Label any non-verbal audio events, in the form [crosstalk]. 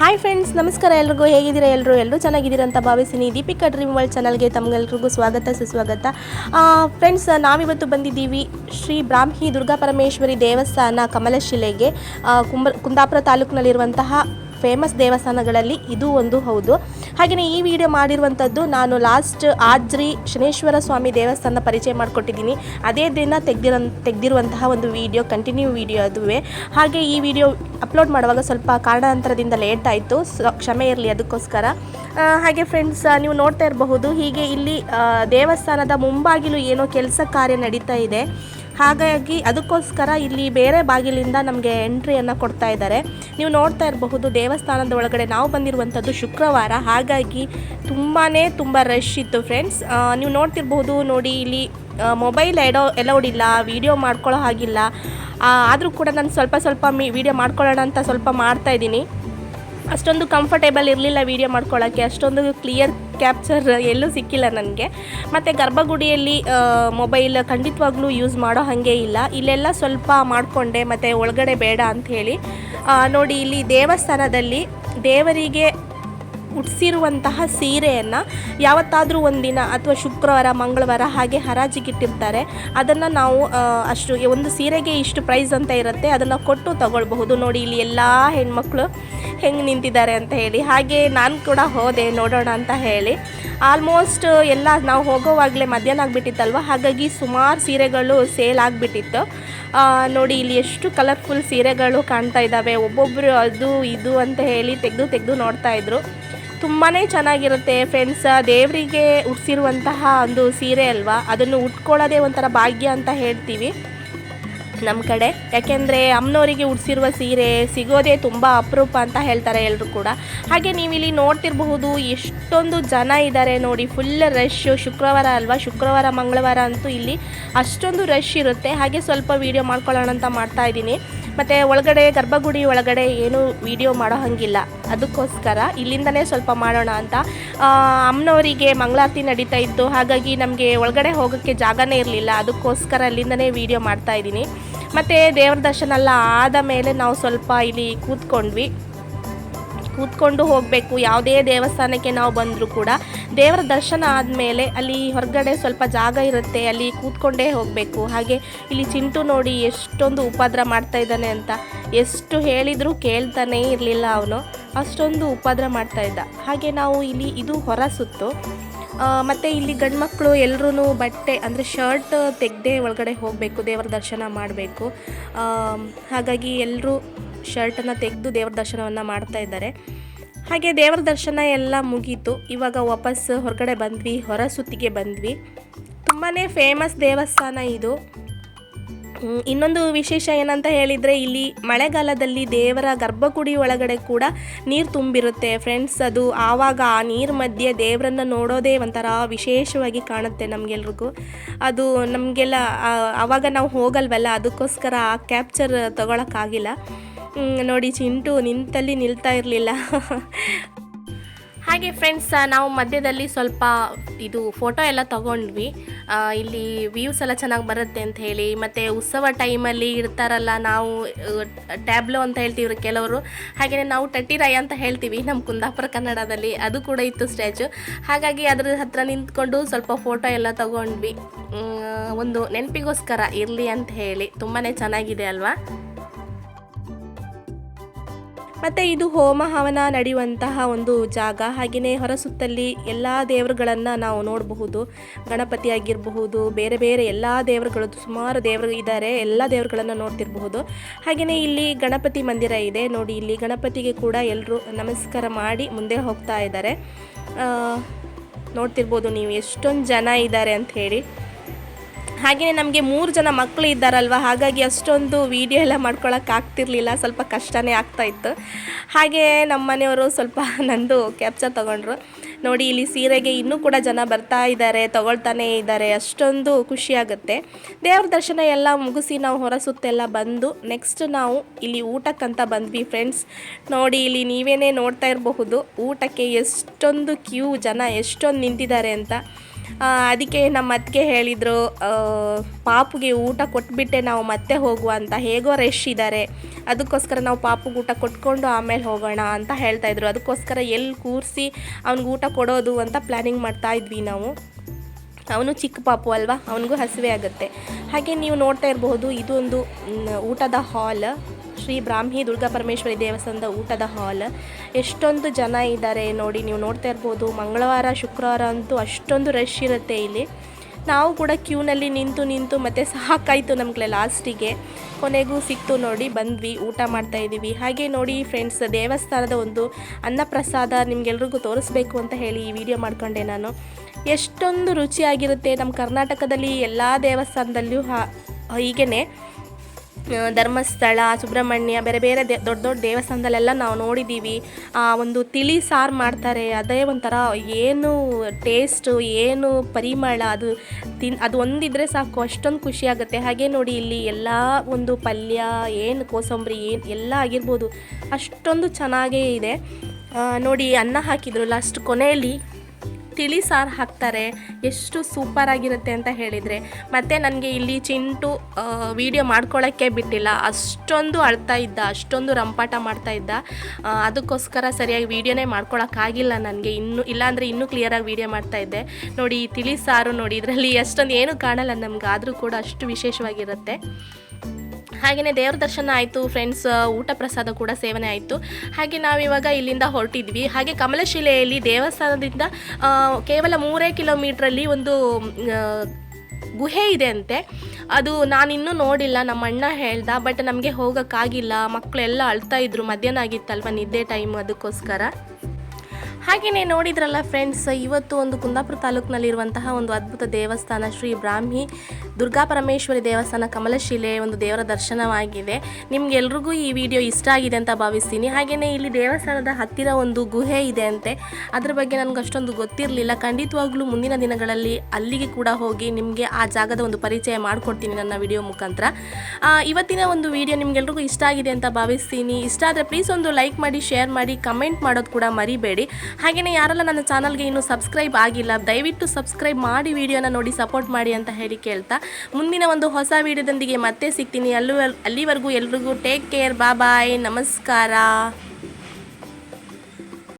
Hi friends ನಮಸ್ಕಾರ ಎಲ್ರಿಗೂ, ಹೇಗಿದ್ದೀರಾ ಎಲ್ಲರೂ ಎಲ್ಲರೂ ಚೆನ್ನಾಗಿದ್ದೀರಾ ಅಂತ ಭಾವಿಸ್ತೀನಿ. ದೀಪಿಕಾ ಡ್ರೀಮ್ ವರ್ಲ್ಡ್ ಚಾನಲ್ಗೆ ತಮಗೆಲ್ರಿಗೂ ಸ್ವಾಗತ, ಸುಸ್ವಾಗತ. ಫ್ರೆಂಡ್ಸ್ ನಾವಿವತ್ತು ಬಂದಿದ್ದೀವಿ ಶ್ರೀ ಬ್ರಾಹ್ಮಿ ದುರ್ಗಾ ಪರಮೇಶ್ವರಿ ದೇವಸ್ಥಾನ ಕಮಲಶಿಲೆಗೆ ಕುಂಬ ಕುಂದಾಪುರ ತಾಲೂಕಿನಲ್ಲಿರುವಂತಹ ಫೇಮಸ್ ದೇವಸ್ಥಾನಗಳಲ್ಲಿ ಇದು ಒಂದು ಹೌದು. ಹಾಗೆಯೇ ಈ ವಿಡಿಯೋ ಮಾಡಿರುವಂಥದ್ದು ನಾನು ಲಾಸ್ಟ್ ಆಜ್ರಿ ಶನೇಶ್ವರ ಸ್ವಾಮಿ ದೇವಸ್ಥಾನ ಪರಿಚಯ ಮಾಡಿಕೊಟ್ಟಿದ್ದೀನಿ. ಅದೇ ದಿನ ತೆಗೆದಿರೋ, ತೆಗೆದಿರುವಂತಹ ಒಂದು ವಿಡಿಯೋ ಕಂಟಿನ್ಯೂ ವಿಡಿಯೋ ಅದುವೇ. ಹಾಗೆ ಈ ವಿಡಿಯೋ ಅಪ್ಲೋಡ್ ಮಾಡುವಾಗ ಸ್ವಲ್ಪ ಕಾರಣಾಂತರದಿಂದ ಲೇಟ್ ಆಯಿತು ಕ್ಷಮೆ ಇರಲಿ ಅದಕ್ಕೋಸ್ಕರ. ಹಾಗೆ ಫ್ರೆಂಡ್ಸ್ ನೀವು ನೋಡ್ತಾ ಇರಬಹುದು, ಹೀಗೆ ಇಲ್ಲಿ ದೇವಸ್ಥಾನದ ಮುಂಬಾಗಿಲು ಏನೋ ಕೆಲಸ ಕಾರ್ಯ ನಡೀತಾ ಇದೆ. ಹಾಗಾಗಿ ಅದಕ್ಕೋಸ್ಕರ ಇಲ್ಲಿ ಬೇರೆ ಬಾಗಿಲಿಂದ ನಮಗೆ ಎಂಟ್ರಿಯನ್ನು ಕೊಡ್ತಾ ಇದ್ದಾರೆ. ನೀವು ನೋಡ್ತಾ ಇರಬಹುದು, ದೇವಸ್ಥಾನದ ಒಳಗಡೆ ನಾವು ಬಂದಿರುವಂಥದ್ದು ಶುಕ್ರವಾರ. ಹಾಗಾಗಿ ತುಂಬಾ ತುಂಬ ರಶ್ ಇತ್ತು ಫ್ರೆಂಡ್ಸ್ ನೀವು ನೋಡ್ತಿರ್ಬೋದು ನೋಡಿ ಇಲ್ಲಿ ಮೊಬೈಲ್ ಎಡೋ ಇಲ್ಲ ವೀಡಿಯೋ ಮಾಡ್ಕೊಳ್ಳೋ ಹಾಗಿಲ್ಲ. ಆದರೂ ಕೂಡ ನಾನು ಸ್ವಲ್ಪ ಸ್ವಲ್ಪ ಮೀ ವಿಡಿಯೋ ಮಾಡ್ಕೊಳ್ಳೋಣ ಅಂತ ಸ್ವಲ್ಪ ಮಾಡ್ತಾ ಇದ್ದೀನಿ. ಅಷ್ಟೊಂದು ಕಂಫರ್ಟೇಬಲ್ ಇರಲಿಲ್ಲ ವೀಡಿಯೋ ಮಾಡ್ಕೊಳ್ಳೋಕ್ಕೆ ಅಷ್ಟೊಂದು ಕ್ಲಿಯರ್ ಕ್ಯಾಪ್ಚರ್ ಎಲ್ಲೂ ಸಿಕ್ಕಿಲ್ಲ ನನಗೆ. ಮತ್ತು ಗರ್ಭಗುಡಿಯಲ್ಲಿ ಮೊಬೈಲ್ ಖಂಡಿತವಾಗ್ಲೂ ಯೂಸ್ ಮಾಡೋ ಹಾಗೆ ಇಲ್ಲ. ಇಲ್ಲೆಲ್ಲ ಸ್ವಲ್ಪ ಮಾಡಿಕೊಂಡೆ, ಮತ್ತು ಒಳಗಡೆ ಬೇಡ ಅಂಥೇಳಿ. ನೋಡಿ, ಇಲ್ಲಿ ದೇವಸ್ಥಾನದಲ್ಲಿ ದೇವರಿಗೆ ಉಟ್ಸಿರುವಂತಹ ಸೀರೆಯನ್ನು ಯಾವತ್ತಾದರೂ ಒಂದಿನ ಅಥವಾ ಶುಕ್ರವಾರ, ಮಂಗಳವಾರ ಹಾಗೆ ಹರಾಜಿಗಿಟ್ಟಿರ್ತಾರೆ. ಅದನ್ನು ನಾವು ಅಷ್ಟು ಒಂದು ಸೀರೆಗೆ ಇಷ್ಟು ಪ್ರೈಸ್ ಅಂತ ಇರುತ್ತೆ, ಅದನ್ನು ಕೊಟ್ಟು ತಗೊಳ್ಬಹುದು. ನೋಡಿ, ಇಲ್ಲಿ ಎಲ್ಲ ಹೆಣ್ಮಕ್ಳು ಹೆಂಗೆ ನಿಂತಿದ್ದಾರೆ ಅಂತ ಹೇಳಿ. ಹಾಗೆ ನಾನು ಕೂಡ ಹೋದೆ, ನೋಡೋಣ ಅಂತ ಹೇಳಿ. ಆಲ್ಮೋಸ್ಟ್ ಎಲ್ಲ ನಾವು ಹೋಗೋವಾಗಲೇ ಮಧ್ಯಾಹ್ನ ಆಗಿಬಿಟ್ಟಿತ್ತಲ್ವ? ಹಾಗಾಗಿ ಸುಮಾರು ಸೀರೆಗಳು ಸೇಲ್ ಆಗಿಬಿಟ್ಟಿತ್ತು. ನೋಡಿ, ಇಲ್ಲಿ ಎಷ್ಟು ಕಲರ್ಫುಲ್ ಸೀರೆಗಳು ಕಾಣ್ತಾ ಇದ್ದಾವೆ. ಒಬ್ಬೊಬ್ಬರು ಅದು, ಇದು ಅಂತ ಹೇಳಿ ತೆಗೆದು ತೆಗೆದು ನೋಡ್ತಾ ಇದ್ರು. ತುಂಬಾ ಚೆನ್ನಾಗಿರುತ್ತೆ ಫ್ರೆಂಡ್ಸ್ ದೇವರಿಗೆ ಉಡ್ಸಿರುವಂತಹ ಒಂದು ಸೀರೆ ಅಲ್ವಾ? ಅದನ್ನು ಉಟ್ಕೊಳ್ಳೋದೇ ಒಂಥರ ಭಾಗ್ಯ ಅಂತ ಹೇಳ್ತೀವಿ. ನಮ್ಮ ಕಡೆ. ಯಾಕೆಂದರೆ ಅಮ್ಮನವರಿಗೆ ಉಡ್ಸಿರುವ ಸೀರೆ ಸಿಗೋದೇ ತುಂಬ ಅಪರೂಪ ಅಂತ ಹೇಳ್ತಾರೆ ಎಲ್ಲರೂ ಕೂಡ. ಹಾಗೆ ನೀವು ಇಲ್ಲಿ ನೋಡ್ತಿರಬಹುದು ಎಷ್ಟೊಂದು ಜನ ಇದ್ದಾರೆ ನೋಡಿ. ಫುಲ್ ರಶ್ ಶುಕ್ರವಾರ ಅಲ್ವಾ? ಶುಕ್ರವಾರ, ಮಂಗಳವಾರ ಅಂತೂ ಇಲ್ಲಿ ಅಷ್ಟೊಂದು ರಶ್ ಇರುತ್ತೆ. ಹಾಗೆ ಸ್ವಲ್ಪ ವೀಡಿಯೋ ಮಾಡ್ಕೊಳ್ಳೋಣ ಅಂತ ಮಾಡ್ತಾ ಇದ್ದೀನಿ. ಮತ್ತು ಒಳಗಡೆ, ಗರ್ಭಗುಡಿ ಒಳಗಡೆ ಏನು ವಿಡಿಯೋ ಮಾಡೋ ಹಂಗಿಲ್ಲ. ಅದಕ್ಕೋಸ್ಕರ ಇಲ್ಲಿಂದನೇ ಸ್ವಲ್ಪ ಮಾಡೋಣ ಅಂತ. ಅಮ್ಮನವರಿಗೆ ಮಂಗಳಾರತಿ ನಡೀತಾ ಇತ್ತು. ಹಾಗಾಗಿ ನಮಗೆ ಒಳಗಡೆ ಹೋಗೋಕ್ಕೆ ಜಾಗನೇ ಇರಲಿಲ್ಲ. ಅದಕ್ಕೋಸ್ಕರ ಅಲ್ಲಿಂದನೇ ವಿಡಿಯೋ ಮಾಡ್ತಾ ಇದ್ದೀನಿ. ಮತ್ತು ದೇವ್ರ ದರ್ಶನ ಎಲ್ಲ ಆದ ಮೇಲೆ ನಾವು ಸ್ವಲ್ಪ ಇಲ್ಲಿ ಕೂತ್ಕೊಂಡ್ವಿ. ಕೂತ್ಕೊಂಡು ಹೋಗಬೇಕು. ಯಾವುದೇ ದೇವಸ್ಥಾನಕ್ಕೆ ನಾವು ಬಂದರೂ ಕೂಡ ದೇವರ ದರ್ಶನ ಆದಮೇಲೆ ಅಲ್ಲಿ ಹೊರಗಡೆ ಸ್ವಲ್ಪ ಜಾಗ ಇರುತ್ತೆ, ಅಲ್ಲಿ ಕೂತ್ಕೊಂಡೇ ಹೋಗಬೇಕು. ಹಾಗೆ ಇಲ್ಲಿ ಚಿಂಟು ನೋಡಿ ಎಷ್ಟೊಂದು ಉಪದ್ರ ಮಾಡ್ತಾ ಇದ್ದಾನೆ ಅಂತ. ಎಷ್ಟು ಹೇಳಿದರೂ ಕೇಳ್ತಾನೇ ಇರಲಿಲ್ಲ ಅವನು. ಅಷ್ಟೊಂದು ಉಪದ್ರ ಮಾಡ್ತಾ ಇದ್ದ. ಹಾಗೆ ನಾವು ಇಲ್ಲಿ ಇದು ಹೊರ ಸುತ್ತು. ಮತ್ತು ಇಲ್ಲಿ ಗಂಡ್ಮಕ್ಳು ಎಲ್ಲರೂ ಬಟ್ಟೆ ಅಂದರೆ ಶರ್ಟ್ ತೆಗೆದೇ ಒಳಗಡೆ ಹೋಗಬೇಕು, ದೇವರ ದರ್ಶನ ಮಾಡಬೇಕು. ಹಾಗಾಗಿ ಎಲ್ಲರೂ ಶರ್ಟನ್ನು ತೆಗೆದು ದೇವ್ರ ದರ್ಶನವನ್ನು ಮಾಡ್ತಾ ಇದ್ದಾರೆ. ಹಾಗೆ ದೇವರ ದರ್ಶನ ಎಲ್ಲ ಮುಗೀತು. ಇವಾಗ ವಾಪಸ್ ಹೊರಗಡೆ ಬಂದ್ವಿ, ಹೊರ ಸುತ್ತಿಗೆ ಬಂದ್ವಿ. ತುಂಬಾ ಫೇಮಸ್ ದೇವಸ್ಥಾನ ಇದು. ಇನ್ನೊಂದು ವಿಶೇಷ ಏನಂತ ಹೇಳಿದರೆ ಇಲ್ಲಿ ಮಳೆಗಾಲದಲ್ಲಿ ದೇವರ ಗರ್ಭಗುಡಿ ಒಳಗಡೆ ಕೂಡ ನೀರು ತುಂಬಿರುತ್ತೆ. ಫ್ರೆಂಡ್ಸ್ ಅದು ಆವಾಗ ಆ ನೀರು ಮಧ್ಯೆ ದೇವರನ್ನು ನೋಡೋದೇ ಒಂಥರ ವಿಶೇಷವಾಗಿ ಕಾಣುತ್ತೆ ನಮಗೆಲ್ರಿಗೂ. ಅದು ನಮಗೆಲ್ಲ ಆವಾಗ ನಾವು ಹೋಗಲ್ವಲ್ಲ, ಅದಕ್ಕೋಸ್ಕರ ಆ ಕ್ಯಾಪ್ಚರ್ ತಗೊಳಕ್ಕಾಗಿಲ್ಲ. ನೋಡಿ ಚಿಂಟು ನಿಂತಲ್ಲಿ ನಿಲ್ತಾ ಇರಲಿಲ್ಲ. ಹಾಗೆ ಫ್ರೆಂಡ್ಸ್ ನಾವು ಮಧ್ಯದಲ್ಲಿ ಸ್ವಲ್ಪ ಇದು ಫೋಟೋ ಎಲ್ಲ ತಗೊಂಡ್ವಿ. ಇಲ್ಲಿ ವ್ಯೂಸ್ ಎಲ್ಲ ಚೆನ್ನಾಗಿ ಬರುತ್ತೆ ಅಂತ ಹೇಳಿ. ಮತ್ತು ಉತ್ಸವ ಟೈಮಲ್ಲಿ ಇರ್ತಾರಲ್ಲ ನಾವು ಟ್ಯಾಬ್ಲೋ ಅಂತ ಹೇಳ್ತೀವಿ ಕೆಲವರು. ಹಾಗೆಯೇ ನಾವು ಟಟ್ಟಿರಾಯ ಅಂತ ಹೇಳ್ತೀವಿ ನಮ್ಮ ಕುಂದಾಪುರ ಕನ್ನಡದಲ್ಲಿ. ಅದು ಕೂಡ ಇತ್ತು ಸ್ಟ್ಯಾಚು ಹಾಗಾಗಿ ಅದ್ರ ಹತ್ರ ನಿಂತ್ಕೊಂಡು ಸ್ವಲ್ಪ ಫೋಟೋ ಎಲ್ಲ ತಗೊಂಡ್ವಿ. ಒಂದು ನೆನಪಿಗೋಸ್ಕರ ಇರಲಿ ಅಂತ ಹೇಳಿ. ತುಂಬಾ ಚೆನ್ನಾಗಿದೆ ಅಲ್ವಾ? ಮತ್ತು ಇದು ಹೋಮ ಹವನ ನಡೆಯುವಂತಹ ಒಂದು ಜಾಗ. ಹಾಗೆಯೇ ಹೊರಸುತ್ತಲ್ಲಿ ಎಲ್ಲ ದೇವರುಗಳನ್ನು ನಾವು ನೋಡಬಹುದು. ಗಣಪತಿ ಆಗಿರಬಹುದು, ಬೇರೆ ಬೇರೆ ಎಲ್ಲ ದೇವರುಗಳು ಸುಮಾರು ದೇವರು ಇದ್ದಾರೆ ಎಲ್ಲ ದೇವರುಗಳನ್ನು ನೋಡ್ತಿರಬಹುದು. ಹಾಗೆಯೇ ಇಲ್ಲಿ ಗಣಪತಿ ಮಂದಿರ ಇದೆ. ನೋಡಿ, ಇಲ್ಲಿ ಗಣಪತಿಗೆ ಕೂಡ ಎಲ್ಲರೂ ನಮಸ್ಕಾರ ಮಾಡಿ ಮುಂದೆ ಹೋಗ್ತಾ ಇದ್ದಾರೆ. ನೋಡ್ತಿರ್ಬೋದು ನೀವು ಎಷ್ಟೊಂದು ಜನ ಇದ್ದಾರೆ ಅಂತ ಹೇಳಿ. ಹಾಗೆಯೇ ನಮಗೆ ಮೂರು ಜನ ಮಕ್ಕಳು ಇದ್ದಾರಲ್ವ, ಹಾಗಾಗಿ ಅಷ್ಟೊಂದು ವೀಡಿಯೋ ಎಲ್ಲ ಮಾಡ್ಕೊಳಕ್ಕೆ ಆಗ್ತಿರ್ಲಿಲ್ಲ, ಸ್ವಲ್ಪ ಕಷ್ಟನೇ ಆಗ್ತಾ ಇತ್ತು. ಹಾಗೆ ನಮ್ಮ ಮನೆಯವರು ಸ್ವಲ್ಪ [laughs] ನಂದು ಕ್ಯಾಪ್ಚರ್ ತಗೊಂಡ್ರು. ನೋಡಿ, ಇಲ್ಲಿ ಸೀರೆಗೆ ಇನ್ನೂ ಕೂಡ ಜನ ಬರ್ತಾ ಇದ್ದಾರೆ, ತಗೊಳ್ತಾನೇ ಇದ್ದಾರೆ, ಅಷ್ಟೊಂದು ಖುಷಿಯಾಗುತ್ತೆ ದೇವ್ರ ದರ್ಶನ ಎಲ್ಲ ಮುಗಿಸಿ ನಾವು ಹೊರ ಸುತ್ತೆಲ್ಲ ಬಂದು ನೆಕ್ಸ್ಟ್ ನಾವು ಇಲ್ಲಿ ಊಟಕ್ಕಂತ ಬಂದ್ವಿ ಫ್ರೆಂಡ್ಸ್ ನೋಡಿ, ಇಲ್ಲಿ ನೀವೇನೇ ನೋಡ್ತಾ ಇರಬಹುದು, ಊಟಕ್ಕೆ ಎಷ್ಟೊಂದು ಕ್ಯೂ ಜನ ಎಷ್ಟೊಂದು ನಿಂತಿದ್ದಾರೆ ಅಂತ. ಅದಕ್ಕೆ ನಮ್ಮ ಅತ್ತಿಗೆ ಹೇಳಿದರು ಪಾಪುಗೆ ಊಟ ಕೊಟ್ಬಿಟ್ಟೆ, ನಾವು ಮತ್ತೆ ಹೋಗುವ ಅಂತ. ಹೇಗೋ ರಶ್ ಇದ್ದಾರೆ ಅದಕ್ಕೋಸ್ಕರ ನಾವು ಪಾಪುಗೆ ಊಟ ಕೊಟ್ಕೊಂಡು ಆಮೇಲೆ ಹೋಗೋಣ ಅಂತ ಹೇಳ್ತಾ ಇದ್ರು. ಅದಕ್ಕೋಸ್ಕರ ಎಲ್ಲಿ ಕೂರಿಸಿ ಅವ್ನಿಗೆ ಊಟ ಕೊಡೋದು ಅಂತ ಪ್ಲ್ಯಾನಿಂಗ್ ಮಾಡ್ತಾ ಇದ್ವಿ ನಾವು. ಅವನು ಚಿಕ್ಕ ಪಾಪು ಅಲ್ವಾ? ಅವನಿಗೂ ಹಸಿವೆ ಆಗುತ್ತೆ. ಹಾಗೆ ನೀವು ನೋಡ್ತಾ ಇರಬಹುದು, ಇದು ಒಂದು ಊಟದ ಹಾಲ್. ಶ್ರೀ ಬ್ರಾಹ್ಮಿ ದುರ್ಗಾ ಪರಮೇಶ್ವರಿ ದೇವಸ್ಥಾನದ ಊಟದ ಹಾಲ್. ಎಷ್ಟೊಂದು ಜನ ಇದ್ದಾರೆ ನೋಡಿ, ನೀವು ನೋಡ್ತಾ ಇರ್ಬೋದು ಮಂಗಳವಾರ, ಶುಕ್ರವಾರ ಅಂತೂ ಅಷ್ಟೊಂದು ರಶ್ ಇರುತ್ತೆ ಇಲ್ಲಿ. ನಾವು ಕೂಡ ಕ್ಯೂನಲ್ಲಿ ನಿಂತು ನಿಂತು ಮತ್ತೆ ಸಾಕಾಯಿತು ನಮಗೆ ಲಾಸ್ಟಿಗೆ. ಕೊನೆಗೂ ಸಿಕ್ತು ನೋಡಿ, ಬಂದ್ವಿ, ಊಟ ಮಾಡ್ತಾ ಇದ್ದೀವಿ. ಹಾಗೆ ನೋಡಿ ಫ್ರೆಂಡ್ಸ್ ದೇವಸ್ಥಾನದ ಒಂದು ಅನ್ನಪ್ರಸಾದ ನಿಮಗೆಲ್ರಿಗೂ ತೋರಿಸ್ಬೇಕು ಅಂತ ಹೇಳಿ ಈ ವಿಡಿಯೋ ಮಾಡ್ಕೊಂಡೆ ನಾನು. ಎಷ್ಟೊಂದು ರುಚಿಯಾಗಿರುತ್ತೆ ನಮ್ಮ ಕರ್ನಾಟಕದಲ್ಲಿ ಎಲ್ಲ ದೇವಸ್ಥಾನದಲ್ಲಿಯೂ ಹೀಗೇ ಧರ್ಮಸ್ಥಳ, ಸುಬ್ರಹ್ಮಣ್ಯ, ಬೇರೆ ಬೇರೆ ದೇ, ದೊಡ್ಡ ದೊಡ್ಡ ದೇವಸ್ಥಾನದಲ್ಲೆಲ್ಲ ನಾವು ನೋಡಿದ್ದೀವಿ ಆ, ಒಂದು ತಿಳಿ ಸಾರು ಮಾಡ್ತಾರೆ. ಅದೇ ಒಂಥರ ಏನು ಟೇಸ್ಟು, ಏನು ಪರಿಮಳ, ಅದು ತಿನ್, ಅದು ಒಂದಿದ್ರೆ ಸಾಕು, ಅಷ್ಟೊಂದು ಖುಷಿಯಾಗುತ್ತೆ ಹಾಗೆ ನೋಡಿ ಇಲ್ಲಿ ಎಲ್ಲ ಒಂದು ಪಲ್ಯ, ಏನು ಕೋಸಂಬರಿ, ಏನು ಎಲ್ಲ ಆಗಿರ್ಬೋದು. ಅಷ್ಟೊಂದು ಚೆನ್ನಾಗೇ ಇದೆ. ನೋಡಿ ಅನ್ನ ಹಾಕಿದ್ರು ಲಾಸ್ಟ್ ಕೊನೆಯಲ್ಲಿ. ತಿಳಿ ಸಾರು ಹಾಕ್ತಾರೆ, ಎಷ್ಟು ಸೂಪರ್ ಆಗಿರುತ್ತೆ ಅಂತ ಹೇಳಿದರೆ. ಮತ್ತು ನನಗೆ ಇಲ್ಲಿ ಚಿಂಟು ವಿಡಿಯೋ ಮಾಡ್ಕೊಳ್ಳೋಕ್ಕೆ ಬಿಟ್ಟಿಲ್ಲ. ಅಷ್ಟೊಂದು ಅಳ್ತಾ ಇದ್ದ, ಅಷ್ಟೊಂದು ರಂಪಾಟ ಮಾಡ್ತಾ ಇದ್ದ. ಅದಕ್ಕೋಸ್ಕರ ಸರಿಯಾಗಿ ವೀಡಿಯೋನೇ ಮಾಡ್ಕೊಳಕ್ಕಾಗಿಲ್ಲ ನನಗೆ. ಇನ್ನೂ, ಇಲ್ಲಾಂದರೆ ಇನ್ನೂ ಕ್ಲಿಯರಾಗಿ ವೀಡಿಯೋ ಮಾಡ್ತಾ ಇದ್ದೆ. ನೋಡಿ, ತಿಳಿ ಸಾರು ನೋಡಿ, ಇದರಲ್ಲಿ ಅಷ್ಟೊಂದು ಏನೂ ಕಾಣಲ್ಲ ನಮ್ಗೆ. ಆದರೂ ಕೂಡ ಅಷ್ಟು ವಿಶೇಷವಾಗಿರುತ್ತೆ. ಹಾಗೆಯೇ ದೇವ್ರ ದರ್ಶನ ಆಯಿತು ಫ್ರೆಂಡ್ಸ್ ಊಟ ಪ್ರಸಾದ ಕೂಡ ಸೇವನೆ ಆಯಿತು. ಹಾಗೆ ನಾವಿವಾಗ ಇಲ್ಲಿಂದ ಹೊರಟಿದ್ವಿ. ಹಾಗೆ ಕಮಲಶಿಲೆಯಲ್ಲಿ ದೇವಸ್ಥಾನದಿಂದ ಕೇವಲ ಮೂರೇ ಕಿಲೋಮೀಟ್ರಲ್ಲಿ ಒಂದು ಗುಹೆ ಇದೆ ಅಂತೆ ಅದು ನಾನಿನ್ನೂ ನೋಡಿಲ್ಲ, ನಮ್ಮ ಅಣ್ಣ ಹೇಳ್ದ ಬಟ್ ನಮಗೆ ಹೋಗೋಕ್ಕಾಗಿಲ್ಲ. ಮಕ್ಕಳೆಲ್ಲ ಅಳ್ತಾ ಇದ್ರು, ಮಧ್ಯಾಹ್ನ ಆಗಿತ್ತಲ್ವ ನಿದ್ದೆ ಟೈಮ್ ಅದಕ್ಕೋಸ್ಕರ. ಹಾಗೆಯೇ ನೋಡಿದ್ರಲ್ಲ ಫ್ರೆಂಡ್ಸ್ ಇವತ್ತು ಒಂದು ಕುಂದಾಪುರ ತಾಲೂಕಿನಲ್ಲಿರುವಂತಹ ಒಂದು ಅದ್ಭುತ ದೇವಸ್ಥಾನ ಶ್ರೀ ಬ್ರಾಹ್ಮಿ ದುರ್ಗಾ ಪರಮೇಶ್ವರಿ ದೇವಸ್ಥಾನ ಕಮಲಶಿಲೆ ಒಂದು ದೇವರ ದರ್ಶನವಾಗಿದೆ. ನಿಮ್ಗೆಲ್ರಿಗೂ ಈ ವಿಡಿಯೋ ಇಷ್ಟ ಆಗಿದೆ ಅಂತ ಭಾವಿಸ್ತೀನಿ. ಹಾಗೆಯೇ ಇಲ್ಲಿ ದೇವಸ್ಥಾನದ ಹತ್ತಿರ ಒಂದು ಗುಹೆ ಇದೆ ಅಂತೆ. ಅದ್ರ ಬಗ್ಗೆ ನನಗೆ ಅಷ್ಟೊಂದು ಗೊತ್ತಿರಲಿಲ್ಲ. ಖಂಡಿತವಾಗ್ಲೂ ಮುಂದಿನ ದಿನಗಳಲ್ಲಿ ಅಲ್ಲಿಗೆ ಕೂಡ ಹೋಗಿ ನಿಮಗೆ ಆ ಜಾಗದ ಒಂದು ಪರಿಚಯ ಮಾಡಿಕೊಡ್ತೀನಿ ನನ್ನ ವಿಡಿಯೋ ಮುಖಾಂತರ. ಇವತ್ತಿನ ಒಂದು ವಿಡಿಯೋ ನಿಮ್ಗೆಲ್ರಿಗೂ ಇಷ್ಟ ಆಗಿದೆ ಅಂತ ಭಾವಿಸ್ತೀನಿ. ಇಷ್ಟ ಆದರೆ ಪ್ಲೀಸ್ ಒಂದು ಲೈಕ್ ಮಾಡಿ ಶೇರ್ ಮಾಡಿ ಕಮೆಂಟ್ ಮಾಡೋದು ಕೂಡ ಮರಿಬೇಡಿ. ಹಾಗೆಯೇ ಯಾರೆಲ್ಲ ನನ್ನ ಚಾನಲ್ಗೆ ಇನ್ನೂ ಸಬ್ಸ್ಕ್ರೈಬ್ ಆಗಿಲ್ಲ, ದಯವಿಟ್ಟು ಸಬ್ಸ್ಕ್ರೈಬ್ ಮಾಡಿ ವಿಡಿಯೋನ ನೋಡಿ, ಸಪೋರ್ಟ್ ಮಾಡಿ ಅಂತ ಹೇಳಿ ಕೇಳ್ತಾ. ಮುಂದಿನ ಒಂದು ಹೊಸ ವಿಡಿಯೋದೊಂದಿಗೆ ಮತ್ತೆ ಸಿಗ್ತೀನಿ. ಅಲ್ಲೂ, ಅಲ್ಲಿವರೆಗೂ ಎಲ್ರಿಗೂ ಟೇಕ್ ಕೇರ್ ಬಾ ಬಾಯ್ ನಮಸ್ಕಾರ.